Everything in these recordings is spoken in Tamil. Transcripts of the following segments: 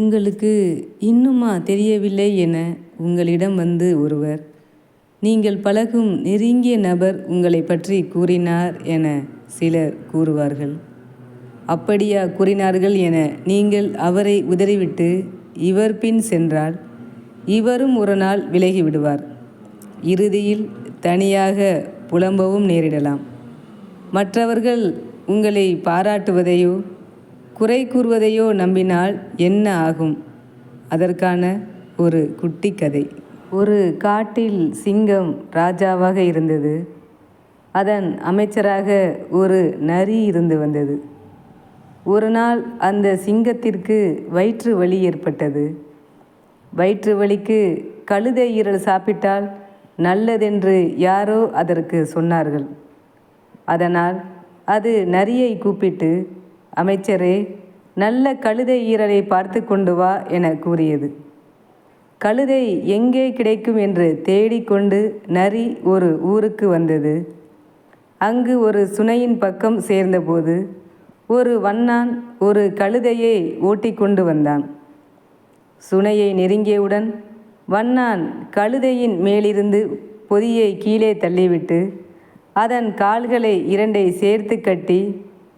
உங்களுக்கு இன்னுமா தெரியவில்லை என உங்களிடம் வந்து ஒருவர் நீங்கள் பழகும் நெருங்கிய நபர் உங்களை பற்றி கூறினார் என சிலர் கூறுவார்கள். அப்படியா கூறினார்கள் என நீங்கள் அவரை உதறிவிட்டு இவர் பின் சென்றால் இவரும் ஒரு நாள் விலகிவிடுவார். இறுதியில் தனியாக புலம்பவும் நேரிடலாம். மற்றவர்கள் உங்களை பாராட்டுவதையோ குறை கூறுவதையோ நம்பினால் என்ன ஆகும்? அதற்கான ஒரு குட்டி கதை ஒரு காட்டில் சிங்கம் ராஜாவாக இருந்தது. அதன் அமைச்சராக ஒரு நரி இருந்து வந்தது. ஒரு நாள் அந்த சிங்கத்திற்கு வயிற்று வலி ஏற்பட்டது. வயிற்று வலிக்கு கழுதை ஈரல் சாப்பிட்டால் நல்லதென்று யாரோ அதற்கு சொன்னார்கள். அதனால் அது நரியை கூப்பிட்டு அமைச்சரே நல்ல கழுதை ஈரலை பார்த்து கொண்டு வா என கூறியது. கழுதை எங்கே கிடைக்கும் என்று தேடிக்கொண்டு நரி ஒரு ஊருக்கு வந்தது. அங்கு ஒரு சுனையின் பக்கம் சேர்ந்தபோது ஒரு வண்ணான் ஒரு கழுதையை ஓட்டிக்கொண்டு வந்தான். சுனையை நெருங்கியவுடன் வண்ணான் கழுதையின் மேலிருந்து பொதியை கீழே தள்ளிவிட்டு அதன் கால்களை இரண்டை சேர்த்து கட்டி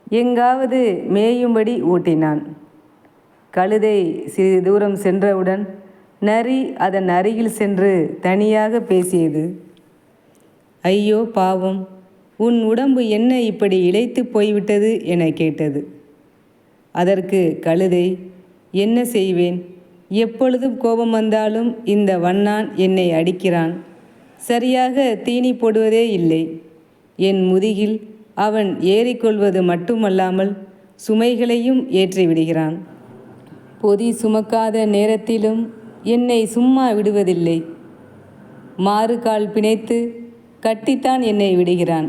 எங்காவது மேயும்படி ஊட்டினான். கழுதை சிறிது தூரம் சென்றவுடன் நரி அதன் அருகில் சென்று தனியாக பேசியது. ஐயோ பாவம்! உன் உடம்பு என்ன இப்படி இழைத்து போய்விட்டது? என கேட்டது. அதற்கு கழுதை என்ன செய்வேன்? எப்பொழுதும் கோபம் வந்தாலும் இந்த வண்ணான் என்னை அடிக்கிறான். சரியாக தீனி போடுவதே இல்லை. என் முதுகில் அவன் ஏறிக்கொள்வது மட்டுமல்லாமல் சுமைகளையும் ஏற்றி விடுகிறான் பொதி சுமக்காத நேரத்திலும் என்னை சும்மா விடுவதில்லை. மாறுகால் பிணைத்து கட்டித்தான் என்னை விடுகிறான்.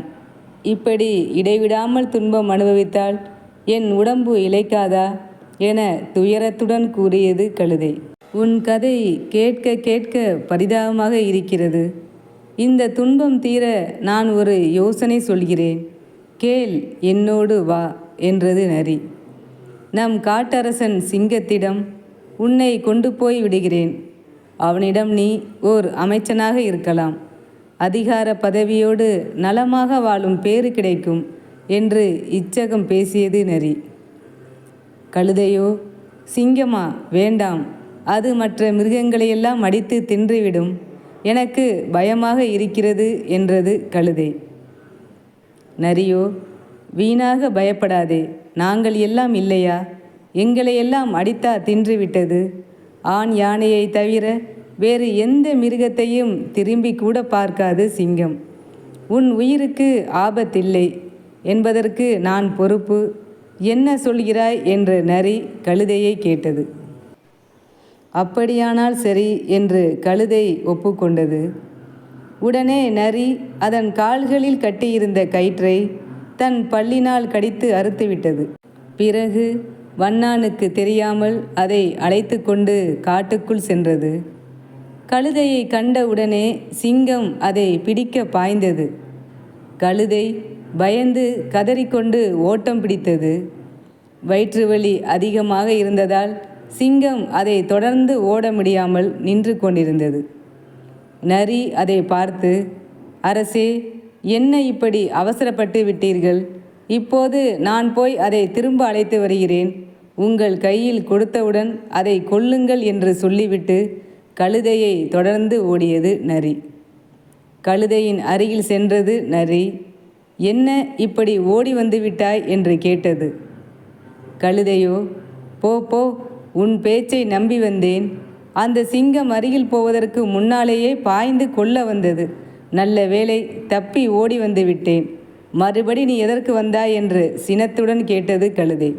இப்படி இடைவிடாமல் துன்பம் அனுபவித்தால் என் உடம்பு இழைக்காதா என துயரத்துடன் கூறியது கழுதை. உன் கதை கேட்க கேட்க பரிதாபமாக இருக்கிறது. இந்த துன்பம் தீர நான் ஒரு யோசனை சொல்கிறேன். கேள் என்னோடு வா என்றது நரி. நம் காட்டரசன் சிங்கத்திடம் உன்னை கொண்டு போய் விடுகிறேன். அவனிடம் நீ ஓர் அமைச்சனாக இருக்கலாம். அதிகார பதவியோடு நலமாக வாழும் பேறு கிடைக்கும் என்று இச்சகம் பேசியது நரி. கழுதையோ சிங்கமா? வேண்டாம். அது மற்ற மிருகங்களையெல்லாம் அடித்து தின்றுவிடும். எனக்கு பயமாக இருக்கிறது என்றது கழுதை. நரியோ வீணாக பயப்படாதே. நாங்கள் எல்லாம் இல்லையா? எங்களையெல்லாம் அடித்தா தின்றுவிட்டது. ஆண் யானையை தவிர வேறு எந்த மிருகத்தையும் திரும்பி கூட பார்க்காது சிங்கம். உன் உயிருக்கு ஆபத்தில்லை என்பதற்கு நான் பொறுப்பு. என்ன சொல்கிறாய்? என்று நரி கழுதையை கேட்டது. அப்படியானால் சரி என்று கழுதை ஒப்புக்கொண்டது. உடனே நரி அதன் கால்களில் கட்டியிருந்த கயிற்றை தன் பல்லினால் கடித்து அறுத்துவிட்டது. பிறகு வண்ணானுக்கு தெரியாமல் அதை அழைத்து கொண்டு காட்டுக்குள் சென்றது. கழுதையை உடனே சிங்கம் அதை பிடிக்க பாய்ந்தது. கழுதை பயந்து கதறிக்கொண்டு ஓட்டம் பிடித்தது. வயிற்று வலி அதிகமாக இருந்ததால் சிங்கம் அதை தொடர்ந்து ஓட முடியாமல் நின்று கொண்டிருந்தது. நரி அதை பார்த்து அரசே என்ன இப்படி அவசரப்பட்டு விட்டீர்கள்? இப்போது நான் போய் அதை திரும்ப அழைத்து வருகிறேன். உங்கள் கையில் கொடுத்தவுடன் அதை கொல்லுங்கள் என்று சொல்லிவிட்டு கழுதையை தொடர்ந்து ஓடியது நரி. கழுதையின் அருகில் சென்றது நரி. என்ன இப்படி ஓடி வந்து விட்டாய்? என்று கேட்டது. கழுதையோ போ போ உன் பேச்சை நம்பி வந்தேன். அந்த சிங்கம் அருகில் போவதற்கு முன்னாலேயே பாய்ந்து கொல்ல வந்தது. நல்ல வேளை தப்பி ஓடி வந்து விட்டேன். மறுபடி நீ எதற்கு வந்தாய் என்று சினத்துடன் கேட்டது கழுதை.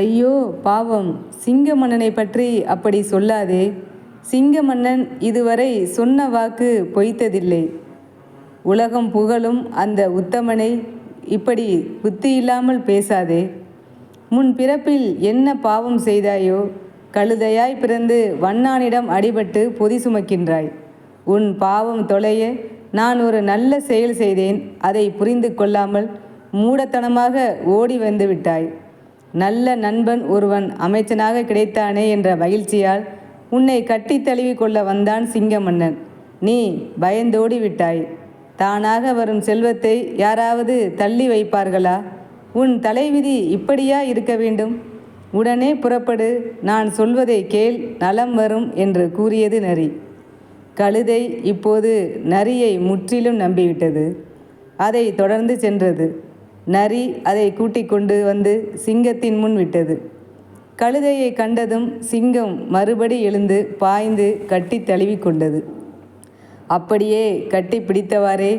ஐயோ பாவம். சிங்க மன்னனை பற்றி அப்படி சொல்லாதே. சிங்க மன்னன் இதுவரை சொன்ன வாக்கு பொய்த்ததில்லை. உலகம் புகழும் அந்த உத்தமனை இப்படி புத்தி இல்லாமல் பேசாதே. முன் பிறப்பில் என்ன பாவம் செய்தாயோ கழுதையாய் பிறந்து வண்ணானிடம் அடிபட்டு பொதி சுமக்கின்றாய். உன் பாவம் தொலைய நான் ஒரு நல்ல செயல் செய்தேன். அதை புரிந்து கொள்ளாமல் மூடத்தனமாக ஓடி வந்து விட்டாய். நல்ல நண்பன் ஒருவன் அமைச்சனாக கிடைத்தானே என்ற மகிழ்ச்சியால் உன்னை கட்டி தழுவி கொள்ள வந்தான் சிங்க மன்னன் நீ பயந்தோடி விட்டாய். தானாக வரும் செல்வத்தை யாராவது தள்ளி வைப்பார்களா? உன் தலைவிதி இப்படியா இருக்க வேண்டும்? உடனே புறப்படு நான் சொல்வதை கேள் நலம் வரும் என்று கூறியது நரி. கழுதை இப்போது நரியை முற்றிலும் நம்பிவிட்டது. அதை தொடர்ந்து சென்றது. நரி அதை கூட்டிக் கொண்டு வந்து சிங்கத்தின் முன் விட்டது. கழுதையை கண்டதும் சிங்கம் மறுபடி எழுந்து பாய்ந்து கட்டி தழுவி கொண்டது. அப்படியே கட்டி பிடித்தவாறே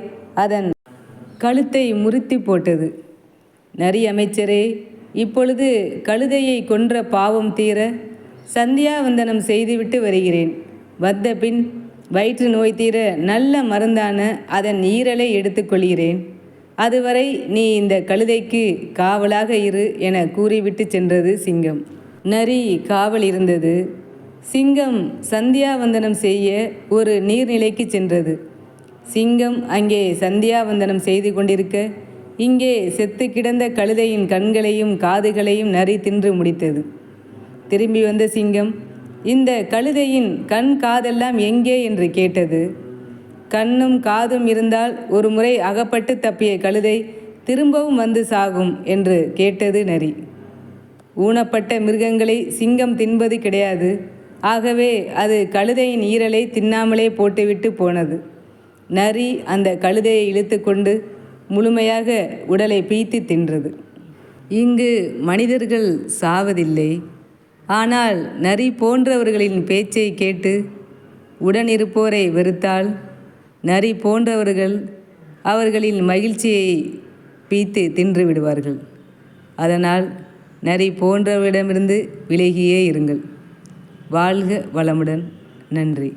அதன் கழுத்தை முறுத்தி போட்டது. நரி அமைச்சரே இப்பொழுது கழுதையை கொன்ற பாவம் தீர சந்தியாவந்தனம் செய்துவிட்டு வருகிறேன். வந்த பின் வயிற்று நோய் தீர நல்ல மருந்தான அதன் ஈரலை எடுத்துக்கொள்கிறேன் அதுவரை நீ இந்த கழுதைக்கு காவலாக இரு என கூறிவிட்டு சென்றது சிங்கம். நரி காவல் இருந்தது. சிங்கம் சந்தியாவந்தனம் செய்ய ஒரு நீர்நிலைக்கு சென்றது. சிங்கம் அங்கே சந்தியாவந்தனம் செய்து கொண்டிருக்க இங்கே செத்து கிடந்த கழுதையின் கண்களையும் காதுகளையும் நரி தின்று முடித்தது. திரும்பி வந்த சிங்கம் இந்த கழுதையின் கண் காதெல்லாம் எங்கே? என்று கேட்டது. கண்ணும் காதும் இருந்தால் ஒரு முறை அகப்பட்டு தப்பிய கழுதை திரும்பவும் வந்து சாகும் என்று கேட்டது நரி. ஊனப்பட்ட மிருகங்களை சிங்கம் தின்பது கிடையாது. ஆகவே அது கழுதையின் ஈரலை தின்னாமலே போட்டுவிட்டு போனது. நரி அந்த கழுதையை இழுத்து கொண்டு முழுமையாக உடலை பீய்த்து தின்றது. இங்கு மனிதர்கள் சாவதில்லை. ஆனால் நரி போன்றவர்களின் பேச்சை கேட்டு உடனிருப்போரை வெறுத்தால் நரி போன்றவர்கள் அவர்களின் மகிழ்ச்சியை பீத்து தின்று விடுவார்கள். அதனால் நரி போன்றவரிடமிருந்து விலகியே இருங்கள். வாழ்க வளமுடன். நன்றி.